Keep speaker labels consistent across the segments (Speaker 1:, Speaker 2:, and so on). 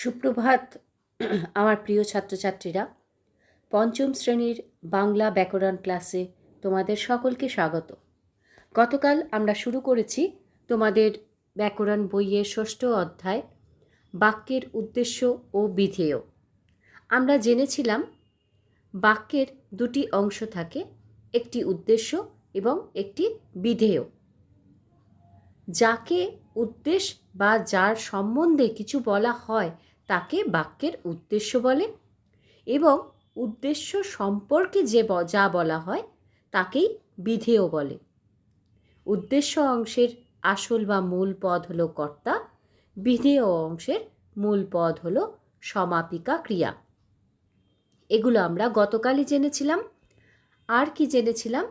Speaker 1: সুপ্রভাত, আমার প্রিয় ছাত্রছাত্রীরা। পঞ্চম শ্রেণির বাংলা ব্যাকরণ ক্লাসে তোমাদের সকলকে স্বাগত। গতকাল আমরা শুরু করেছি তোমাদের ব্যাকরণ বইয়ের ষষ্ঠ অধ্যায়, বাক্যের উদ্দেশ্য ও বিধেয়। আমরা জেনেছিলাম বাক্যের দুটি অংশ থাকে, একটি উদ্দেশ্য এবং একটি বিধেয়। যাকে উদ্দেশ্য বা যার সম্বন্ধে কিছু বলা হয় তাকে বাক্যের উদ্দেশ্য বলে এবং উদ্দেশ্য সম্পর্কে যে যা বলা হয় তাকেই বিধেয় বলে। উদ্দেশ্য অংশের আসল বা মূল পদ হলো কর্তা, বিধেয় অংশের মূল পদ হলো সমাপিকা ক্রিয়া। এগুলো আমরা গতকালই জেনেছিলাম। আর কি জেনেছিলাম?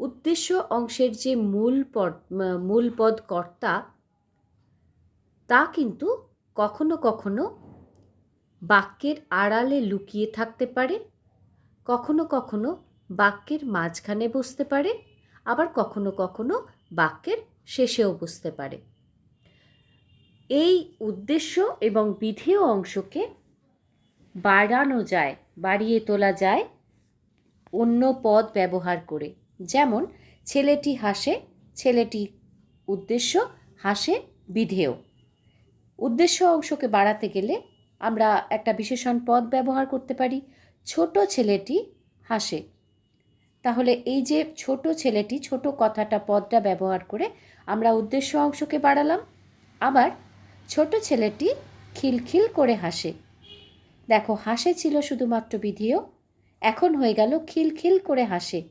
Speaker 1: উদ্দেশ্য অংশের যে মূল পদ মূল পদ কর্তা, তা কিন্তু কখনো কখনো বাক্যের আড়ালে লুকিয়ে থাকতে পারে, কখনো কখনো বাক্যের মাঝখানে বসতে পারে, আবার কখনো কখনো বাক্যের শেষেও বসতে পারে। এই উদ্দেশ্য এবং বিধেয় অংশকে বাড়ানো যায়, বাড়িয়ে তোলা যায় অন্য পদ ব্যবহার করে। যেমন, ছেলেটি হাসে ছেলেটি উদ্দেশ্য হাসে বিধেয়। উদ্দেশ্য অংশকে বাড়াতে গেলে আমরা একটা বিশেষণ পদ ব্যবহার করতে পারি। ছোট ছেলেটি হাসে। তাহলে এই যে ছোট ছেলেটি ছোট কথাটা পদটা ব্যবহার করে আমরা উদ্দেশ্য অংশকে বাড়ালাম। আবার ছোট ছেলেটি খিলখিল করে হাসে। দেখো, হাসে ছিল শুধুমাত্র বিধেয়, এখন হয়ে গেল খিলখিল করে হাসে।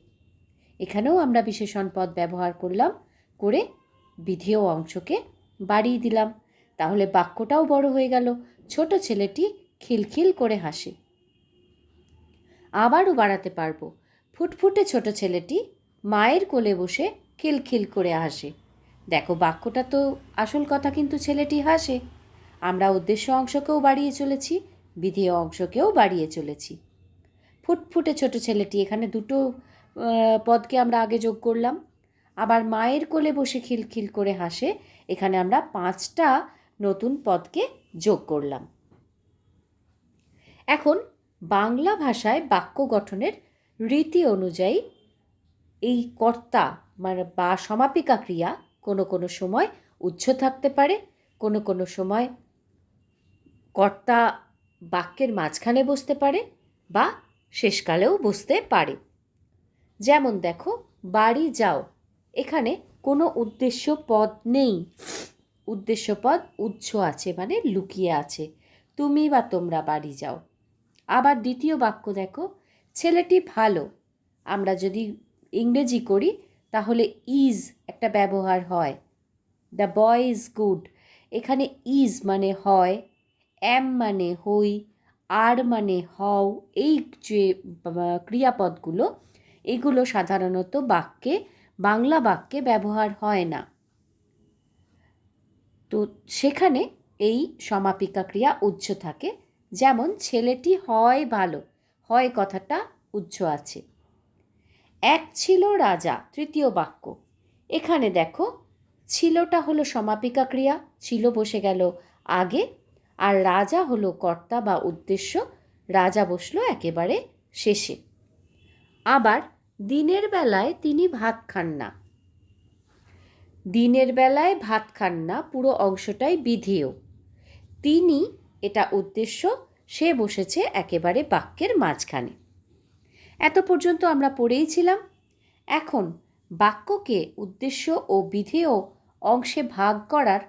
Speaker 1: এখানেও আমরা বিশেষণ পদ ব্যবহার করলাম, করে বিধেয় অংশকে বাড়িয়ে দিলাম। তাহলে বাক্যটাও বড় হয়ে গেল। ছোট ছেলেটি খিলখিল করে হাসে। আবারও বাড়াতে পারব। ফুটফুটে ছোট ছেলেটি মায়ের কোলে বসে খিলখিল করে হাসে। দেখো, বাক্যটা তো আসল কথা কিন্তু ছেলেটি হাসে। আমরা উদ্দেশ্য অংশকেও বাড়িয়ে চলেছি, বিধেয় অংশকেও বাড়িয়ে চলেছি। ফুটফুটে ছোট ছেলেটি, এখানে দুটো পদকে আমরা আগে যোগ করলাম। আবার মায়ের কোলে বসে খিলখিল করে হাসে। এখানে আমরা পাঁচটা নতুন পদকে যোগ করলাম। এখন বাংলা ভাষায় বাক্য গঠনের রীতি অনুযায়ী এই কর্তা মানে বা সমাপিকা ক্রিয়া কোনো কোনো সময় উচ্চ থাকতে পারে, কোনো কোনো সময় কর্তা বাক্যের মাঝখানে বসতে পারে বা শেষকালেও বসতে পারে। যেমন দেখো, বাড়ি যাও, এখানে কোনো উদ্দেশ্য পদ নেই। উদ্দেশ্য উচ্ছ আছে মানে লুকিয়ে আছে। তুমি বা তোমরা বাড়ি যাও। আবার দ্বিতীয় বাক্য দেখো, ছেলেটি ভালো, আমরা যদি ইংরেজি করি তাহলে ইজ একটা ব্যবহার হয়। দ্য বয় ইজ গুড এখানে ইজ মানে হয় এম মানে হই আর মানে হও, এই যে ক্রিয়াপদগুলো, এগুলো সাধারণত বাক্যে, বাংলা বাক্যে ব্যবহার হয় না। তো সেখানে এই সমাপিকা ক্রিয়া উচ্চ থাকে। যেমন, ছেলেটি হয় ভালো, হয় কথাটা উচ্চ আছে। এক ছিল রাজা, তৃতীয় বাক্য। এখানে দেখো, ছিলটা হলো সমাপিকা ক্রিয়া, ছিল বসে গেল আগে, আর রাজা হলো কর্তা বা উদ্দেশ্য, রাজা বসল একেবারে শেষে। আবার দিনের বেলায় তিনি ভাত খান না। দিনের বেলায় ভাত খান না, পুরো অংশটাই বিধেয় তিনি এটা উদ্দেশ্য, সে বসেছে একেবারে বাক্যের মাঝখানে। এত পর্যন্ত আমরা পড়েইছিলাম এখন বাক্যকে উদ্দেশ্য ও বিধেয় অংশে ভাগ করার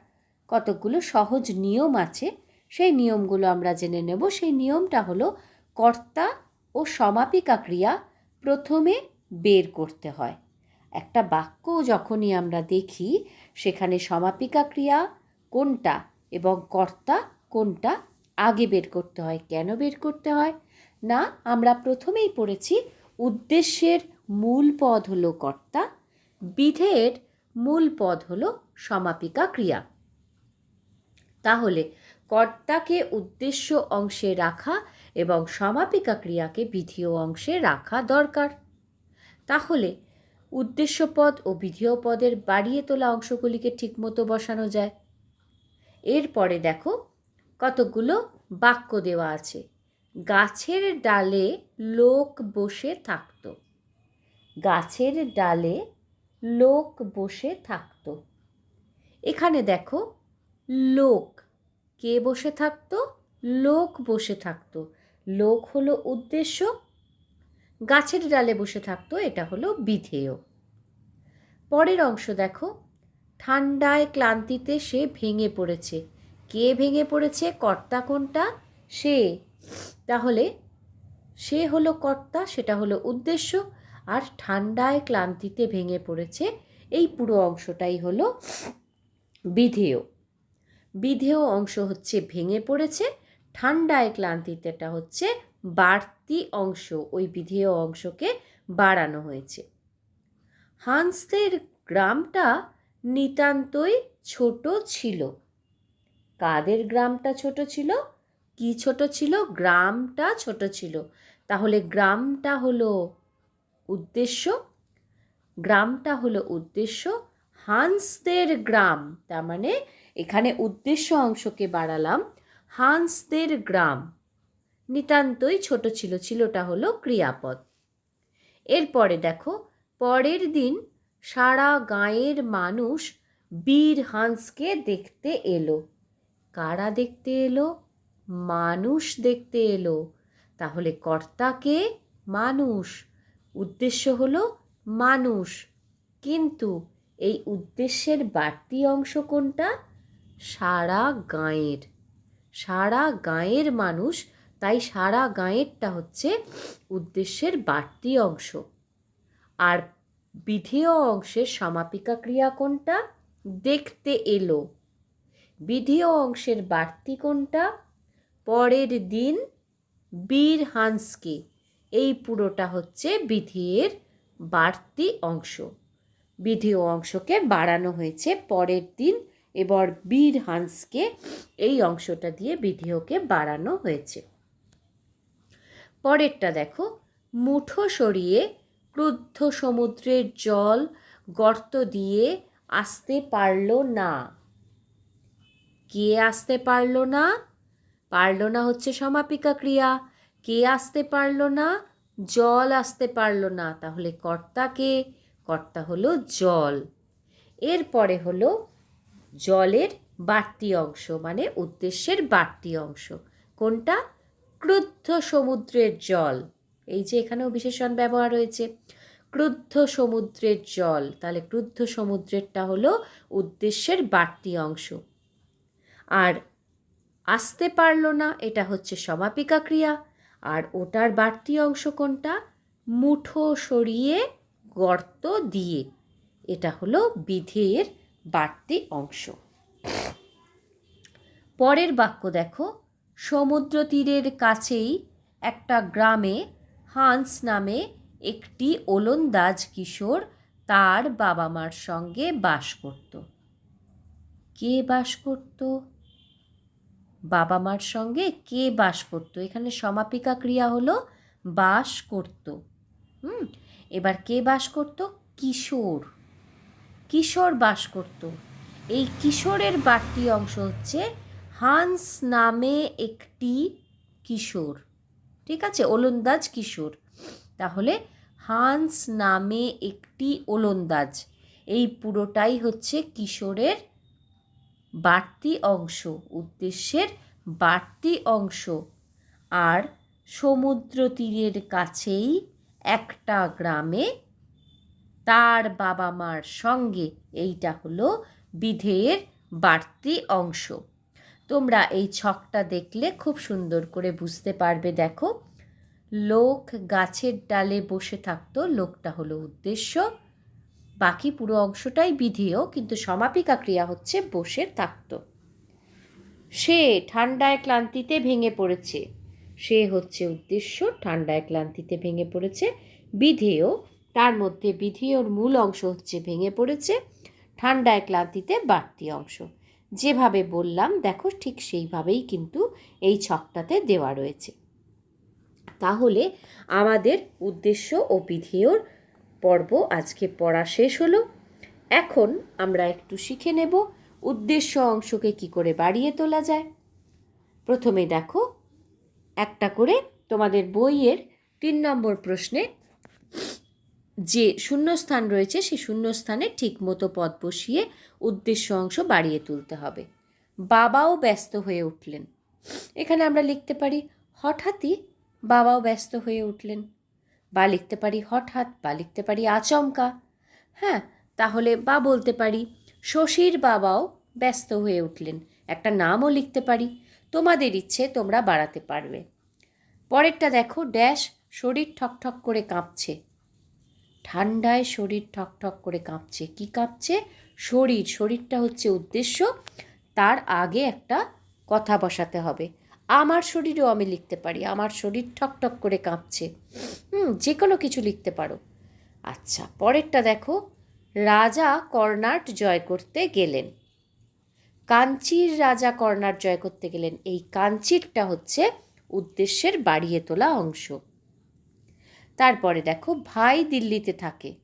Speaker 1: কতকগুলো সহজ নিয়ম আছে, সেই নিয়মগুলো আমরা জেনে নেব। সেই নিয়মটা হলো কর্তা ও সমাপিকা ক্রিয়া প্রথমে বের করতে হয়। একটা বাক্য যখনই আমরা দেখি, সেখানে সমাপিকা ক্রিয়া কোনটা এবং কর্তা কোনটা আগে বের করতে হয়, কেন বের করতে হয়? না, আমরা প্রথমেই পড়েছি উদ্দেশ্যের মূল পদ হলো কর্তা, বিধের মূল পদ হলো সমাপিকা ক্রিয়া। তাহলে কর্তাকে উদ্দেশ্য অংশে রাখা এবং সমাপিকা ক্রিয়াকে বিধেয় অংশে রাখা দরকার। তাহলে উদ্দেশ্য পদ ও বিধেয় পদের বাড়িয়ে তোলা অংশগুলিকে ঠিকমতো বসানো যায়। এরপরে দেখো, কতগুলো বাক্য দেওয়া আছে। গাছের ডালে লোক বসে থাকতো। গাছের ডালে লোক বসে থাকতো। এখানে দেখো, লোক কে বসে থাকতো? লোক বসে থাকতো। লোক হলো উদ্দেশ্য গাছের ডালে বসে থাকতো, এটা হলো বিধেয়। পরের অংশ দেখো। ঠান্ডায় ক্লান্তিতে সে ভেঙে পড়েছে। কে ভেঙে পড়েছে? কর্তা কোনটা? সে। তাহলে সে হলো কর্তা, সেটা হলো উদ্দেশ্য। আর ঠান্ডায় ক্লান্তিতে ভেঙে পড়েছে, এই পুরো অংশটাই হলো বিধেয়। বিধেয় অংশ হচ্ছে ভেঙে পড়েছে, ঠান্ডায় ক্লান্তিতেটা হচ্ছে বাড়তি অংশ ওই বিধেয় অংশকে বাড়ানো হয়েছে। হান্সদের গ্রামটা নিতান্তই ছোট ছিল। কাদের গ্রামটা ছোট ছিল? কি ছোট ছিল? গ্রামটা ছোট ছিল। তাহলে গ্রামটা হলো উদ্দেশ্য? গ্রামটা হলো উদ্দেশ্য। হান্সদের গ্রাম, তার মানে এখানে উদ্দেশ্য অংশকে বাড়ালাম। হান্সদের গ্রাম। নিতান্তই ছোট ছিল, ছিলটা হলো ক্রিয়াপদ। এরপরে দেখো, পরের দিন সারা গাঁয়ের মানুষ বীর হাঁসকে দেখতে এলো। কারা দেখতে এলো? মানুষ দেখতে এলো। তাহলে কর্তাকে মানুষ। উদ্দেশ্য হলো মানুষ। কিন্তু এই উদ্দেশ্যের বাড়তি অংশ কোনটা? সারা গাঁয়ের। সারা গাঁয়ের মানুষ তাই সারা গাঁয়েরটা হচ্ছে উদ্দেশ্যের বাড়তি অংশ। আর বিধেয় অংশের সমাপিকা ক্রিয়া কোনটা? দেখতে এলো। বিধেয় অংশের বাড়তি কোনটা? পরের দিন বীর হান্সকে। এই পুরোটা হচ্ছে বিধিয়ের বাড়তি অংশ। বিধেয় অংশকে বাড়ানো হয়েছে পরের দিন, এবার বীর হান্সকে এই অংশটা দিয়ে বিধেয়কে বাড়ানো হয়েছে। পরেরটা দেখো। মুঠো সরিয়ে ক্রুদ্ধ সমুদ্রের জল গর্ত দিয়ে আসতে পারল না। কে আসতে পারল না? পারল না হচ্ছে সমাপিকা ক্রিয়া। কে আসতে পারল না? জল আসতে পারল না। তাহলে কর্তাকে কর্তা হলো জল। এরপরে হলো জলের বাড়তি অংশ মানে উদ্দেশ্যের বাড়তি অংশ। কোনটা? ক্রুদ্ধ সমুদ্রের জল। এই যে এখানেও বিশেষণ ব্যবহার হয়েছে ক্রুদ্ধ সমুদ্রের জল। তাহলে ক্রুদ্ধ সমুদ্রেরটা হলো উদ্দেশ্যের বাড়তি অংশ। আর আসতে পারল না, এটা হচ্ছে সমাপিকা ক্রিয়া। আর ওটার বাড়তি অংশ কোনটা? মুঠো সরিয়ে গর্ত দিয়ে। এটা হলো বিধেয়ের বাড়তি অংশ। পরের বাক্য দেখো। সমুদ্র তীরের কাছেই একটা গ্রামে হান্স নামে একটি ওলন্দাজ কিশোর তার বাবা মার সঙ্গে বাস করত। কে বাস করত? বাবা মার সঙ্গে কে বাস করত? এখানে সমাপিকা ক্রিয়া হলো বাস করত। হুম, এবার কে বাস করত? কিশোর। কিশোর বাস করত। এই কিশোরের বাড়তি অংশ হচ্ছে হান্স নামে একটি কিশোর। ঠিক আছে? ওলন্দাজ কিশোর। তাহলে হান্স নামে একটি ওলন্দাজ। এই পুরোটাই হচ্ছে কিশোরের বাড়তি অংশ, উদ্দেশ্যের বাড়তি অংশ। আর সমুদ্র তীরের কাছেই একটা গ্রামে তার বাবা মার সঙ্গে এইটা হলো বিধেয়ের বাড়তি অংশ। তোমরা এই ছকটা দেখলে খুব সুন্দর করে বুঝতে পারবে, দেখো। লোক গাছের ডালে বসে থাকতো, লোকটা হলো উদ্দেশ্য। বাকি পুরো অংশটাই বিধেয়, কিন্তু সমাপিকা ক্রিয়া হচ্ছে বসে থাকতো। সে ঠান্ডায় ক্লান্তিতে ভেঙে পড়েছে। সে হচ্ছে উদ্দেশ্য, ঠান্ডায় ক্লান্তিতে ভেঙে পড়েছে। বিধেয়, তার মধ্যে বিধেয়র মূল অংশ হচ্ছে ভেঙে পড়েছে। ঠান্ডায় ক্লান্তিতে বাড়তি অংশ। যেভাবে বললাম, দেখো ঠিক সেইভাবেই কিন্তু এই ছকটাতে দেওয়া রয়েছে। তাহলে আমাদের উদ্দেশ্য ও বিধেয়র পর্ব আজকে পড়া শেষ হলো। এখন আমরা একটু শিখে নেব উদ্দেশ্য অংশকে কি করে বাড়িয়ে তোলা যায়। প্রথমে দেখো, একটা করে তোমাদের বইয়ের তিন নম্বর প্রশ্নে যে শূন্যস্থান রয়েছে সেই শূন্যস্থানে ঠিকমতো পদ বসিয়ে উদ্দেশ্য অংশ বাড়িয়ে তুলতে হবে। বাবাও ব্যস্ত হয়ে উঠলেন। এখানে আমরা লিখতে পারি, হঠাৎই বাবাও ব্যস্ত হয়ে উঠলেন। বা লিখতে পারি, হঠাৎ। বা লিখতে পারি, আচমকা। হ্যাঁ তাহলে বা বলতে পারি, শশীর বাবাও ব্যস্ত হয়ে উঠলেন। একটা নামও লিখতে পারি, তোমাদের ইচ্ছে তোমরা বাড়াতে পারবে। পরেরটা দেখো, ড্যাশ শরীর ঠকঠক করে কাঁপছে। ঠান্ডায় শরীর ঠকঠক করে কাঁপছে। কি কাঁপছে? শরীর। শরীরটা হচ্ছে উদ্দেশ্য। তার আগে একটা কথা বসাতে হবে। আমার শরীরও আমি লিখতে পারি। আমার শরীর ঠকঠক করে কাঁপছে। হুম যে কোনো কিছু লিখতে পারো। আচ্ছা পরেরটা দেখো। রাজা কর্নাট জয় করতে গেলেন। কাঞ্চির রাজা কর্নাট জয় করতে গেলেন। এই কাঞ্চিরটা হচ্ছে উদ্দেশ্যের বাড়িয়ে তোলা অংশ। তারপরে দেখো, ভাই দিল্লিতে থাকে।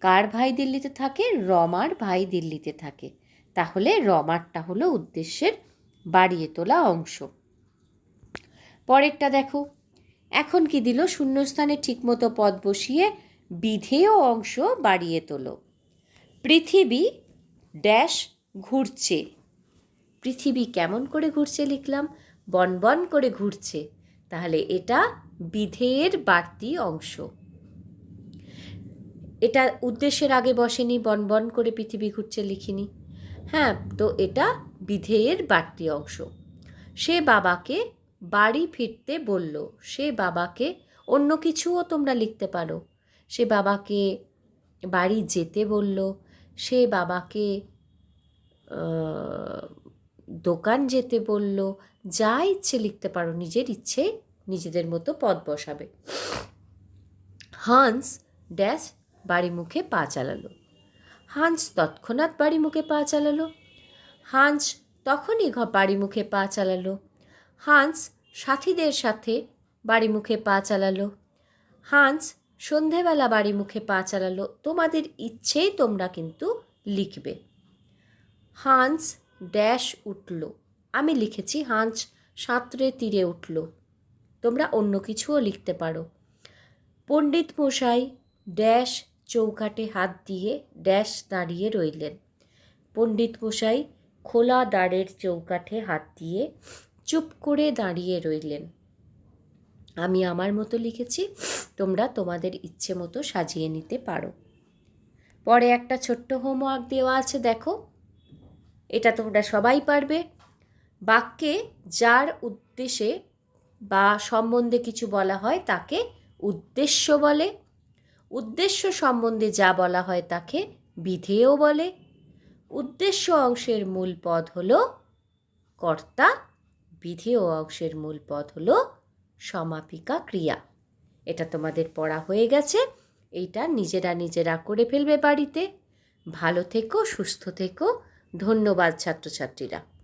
Speaker 1: কার ভাই দিল্লিতে থাকে? রমার ভাই দিল্লিতে থাকে। তাহলে রমারটা হলো উদ্দেশ্যের বাড়িয়ে তোলা অংশ। পরেরটা দেখো, এখন কি দিল? শূন্যস্থানে ঠিকমতো পদ বসিয়ে বিধেয় অংশ বাড়িয়ে তোলো। পৃথিবী ড্যাশ ঘুরছে। পৃথিবী কেমন করে ঘুরছে লিখলাম? বনবন করে ঘুরছে। তাহলে এটা বিধেয়ের বাড়তি অংশ। এটা উদ্দেশ্যের আগে বসেনি বনবন করে পৃথিবী ঘুরছে লিখিনি। হ্যাঁ তো এটা বিধেয়ের বাড়তি অংশ। সে বাবাকে বাড়ি ফিরতে বলল, সে বাবাকে অন্য কিছুও তোমরা লিখতে পারো। সে বাবাকে বাড়ি যেতে বলল, সে বাবাকে দোকান যেতে বলল, যা ইচ্ছে লিখতে পারো, নিজের ইচ্ছে নিজেদের মতো পদ বসাবে। হান্স ড্যাশ বাড়ি মুখে পা চালালো। হান্স তৎক্ষণাৎ বাড়ি মুখে পা চালালো। হান্স তখনই বাড়ি মুখে পা চালালো। হান্স সাথীদের সাথে বাড়ি মুখে পা চালালো। হান্স সন্ধেবেলা বাড়ি মুখে পা চালালো। তোমাদের ইচ্ছেই তোমরা কিন্তু লিখবে। হান্স ড্যাশ উঠল। আমি লিখেছি, হান্স সাঁতরে তীরে উঠল। তোমরা অন্য কিছুও লিখতে পারো। পণ্ডিত মশাই ড্যাশ চৌকাটে হাত দিয়ে ড্যাশ দাঁড়িয়ে রইলেন। পণ্ডিত মশাই খোলা দাঁড়ের চৌকাঠে হাত দিয়ে চুপ করে দাঁড়িয়ে রইলেন। আমি আমার মতো লিখেছি, তোমরা তোমাদের ইচ্ছে মতো সাজিয়ে নিতে পারো। পরে একটা ছোট্ট হোমওয়ার্ক দেওয়া আছে, দেখো। এটা তোমরা সবাই পারবে। বাক্যে যার উদ্দেশ্যে বা সম্বন্ধে কিছু বলা হয় তাকে উদ্দেশ্য বলে। উদ্দেশ্য সম্বন্ধে যা বলা হয় তাকে বিধেয় বলে। উদ্দেশ্য অংশের মূল পদ হল কর্তা, বিধেয় অংশের মূল পদ হল সমাপিকা ক্রিয়া। এটা তোমাদের পড়া হয়ে গেছে। এইটা নিজেরা নিজেরা করে ফেলবে বাড়িতে। ভালো থেকো, সুস্থ থেকো। ধন্যবাদ ছাত্রছাত্রীরা।